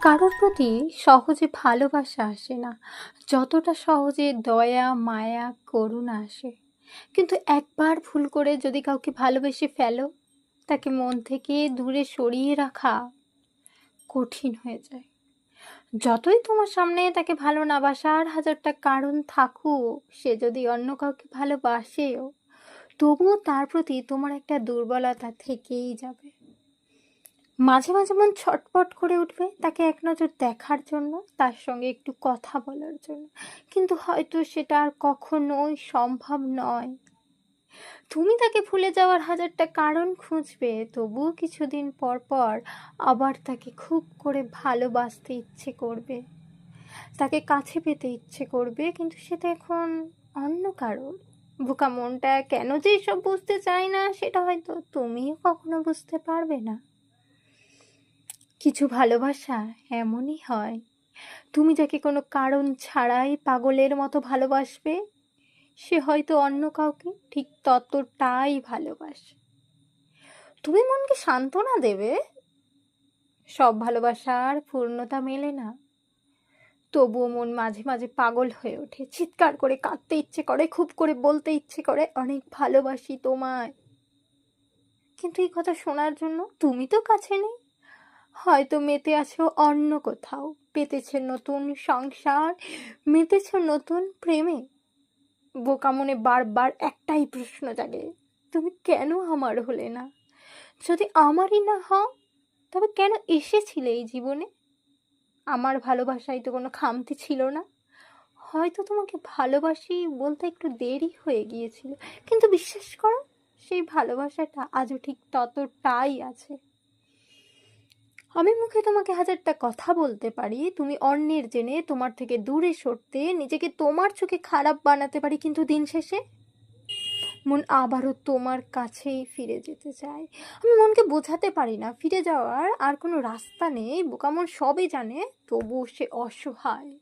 কারোর প্রতি সহজে ভালোবাসা আসে না। যতটা সহজে দয়া, মায়া, করুণা আসে। কিন্তু একবার ভুল করে যদি কাউকে ভালোবেসে ফেলো, তাকে মন থেকে দূরে সরিয়ে রাখা কঠিন হয়ে যায়। যতই তোমার সামনে তাকে ভালো না বাসার হাজারটা কারণ থাকুক, সে যদি অন্য কাউকে ভালোবাসেও, তবুও তার প্রতি তোমার একটা দুর্বলতা থেকেই যাবে। মাঝে মাঝে মন ছটপট করে উঠবে তাকে এক নজর দেখার জন্য, তার সঙ্গে একটু কথা বলার জন্য। কিন্তু হয়তো সেটা আর কখনোই সম্ভব নয়। তুমি তাকে ভুলে যাওয়ার হাজারটা কারণ খুঁজবে, তবুও কিছুদিন পর পর আবার তাকে খুব করে ভালোবাসতে ইচ্ছে করবে। তাকে কাছে পেতে ইচ্ছে করবে, কিন্তু সেটা এখন অন্য কারোর। বোকা মনটা কেন যে সব বুঝতে চায় না, সেটা হয়তো তুমিও কখনো বুঝতে পারবে না। কিছু ভালোবাসা এমনই হয়। তুমি যাকে কোনো কারণ ছাড়াই পাগলের মতো ভালোবাসবে, সে হয়তো অন্য কাউকে ঠিক ততটাই ভালোবাসে। তুমি মনকে সান্ত্বনা দেবে। সব ভালোবাসার পূর্ণতা মেলে না। তবুও মন মাঝে মাঝে পাগল হয়ে ওঠে। চিৎকার করে কাঁদতে ইচ্ছে করে, খুব করে বলতে ইচ্ছে করে, অনেক ভালোবাসি তোমায়। কিন্তু এই কথা শোনার জন্য তুমি তো কাছে নেই। হয়তো মেতে আছো অন্য কোথাও। পেতেছে নতুন সংসার, মেতেছে নতুন প্রেমে। বোকা মনে বারবার একটাই প্রশ্ন জাগে, তুমি কেন আমার হলে না? যদি আমারই না হও, তবে কেন এসেছিলে এই জীবনে? আমার ভালোবাসায় তো কোনো খামতি ছিল না। হয়তো তোমাকে ভালোবাসি বলতে একটু দেরি হয়ে গিয়েছিল, কিন্তু বিশ্বাস করো, সেই ভালোবাসাটা আজও ঠিক ততটাই আছে। আমি মুখে তোমাকে হাজারটা কথা বলতে পারি। তুমি অন্যের জেনে তোমার থেকে দূরে সরতে নিজেকে তোমার চোখে খারাপ বানাতে পারি কিন্তু দিন শেষে? মন আবারও তোমার কাছেই ফিরে যেতে চায়। আমি মনকে বোঝাতে পারি না, ফিরে যাওয়ার আর কোনো রাস্তা নেই। বোকামন সবই জানে, তবুও সে অসহায়।